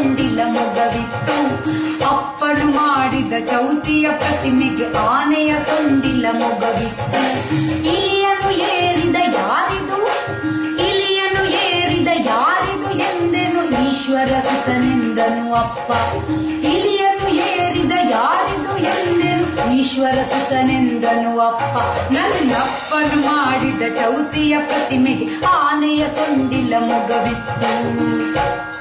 ಪ್ರತಿಮೆಗೆ ಮೊಗವಿತ್ತು. ಅಪ್ಪನು ಮಾಡಿದ ಚೌತಿಯ ಪ್ರತಿಮೆಗೆ ಆನೆಯ ಸೊಂಡಿಲ್ಲ ಮೊಗವಿತ್ತು. ಇಲಿಯನು ಏರಿದ ಯಾರಿದು? ಇಲಿಯನು ಏರಿದ ಯಾರಿದು ಎಂದೆನು ಈಶ್ವರ ಸುತನೆಂದನು ಅಪ್ಪ. ಇಲಿಯನು ಏರಿದ ಯಾರಿದು ಎಂದೆನು ಈಶ್ವರ ಸುತನೆಂದನು ಅಪ್ಪ. ನನ್ನಪ್ಪನು ಮಾಡಿದ ಚೌತಿಯ ಪ್ರತಿಮೆಗೆ ಆನೆಯ ಸೊಂಡಿಲ್ಲ ಮೊಗವಿತ್ತು.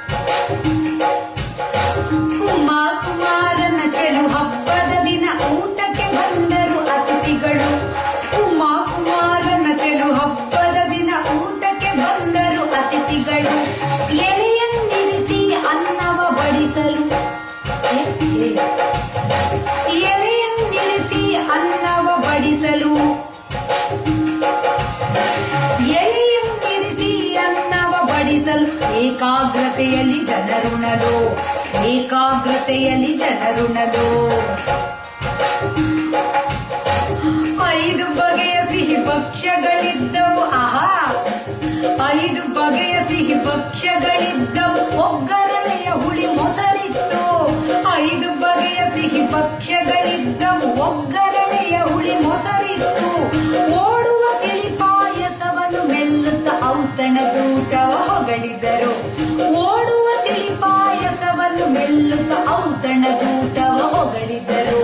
ಏಕಾಗ್ರತೆಯಲ್ಲಿ ಜನರುಣಲು ಏಕಾಗ್ರತೆಯಲ್ಲಿ ಜನರುಣಲು. ಐದು ಬಗೆಯ ಸಿಹಿ ಭಕ್ಷ್ಯಗಳಿದ್ದವು, ಆಹಾ. ಐದು ಬಗೆಯ ಸಿಹಿ ಪಕ್ಷಗಳಿದ್ದವು ಒಗ್ಗರಣೆಯ ಹುಳಿ ಓಡುವ ತಿಳಿ ಪಾಯಸವನ್ನು ಮೆಲ್ಲುತ್ತ ಔತಣದೂಟವ ಹೊಗಳಿದರು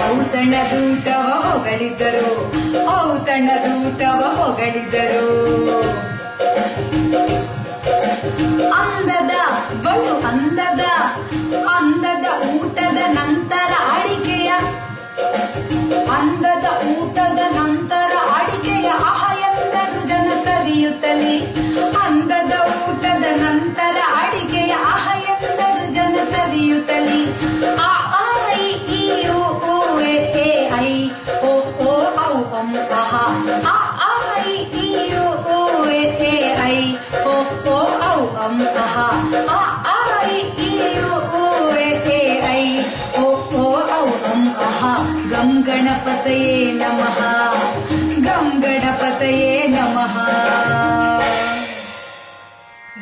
ಹೊಗಳಿದ್ದರು. ಹೊಗಳಿದರು ಔತಣದೂಟವ ಹೊಗಳಿದರು ಅಂದದ ಬಲು ಅಂದದ ಅಂದದ ಗಣಪತಯೇ ನಮಃ. ಗಂ ಗಣಪತಯೇ ನಮಃ.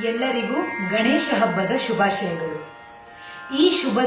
ಎಲ್ಲರಿಗೂ ಗಣೇಶ ಹಬ್ಬದ ಶುಭಾಶಯಗಳು. ಈ ಶುಭ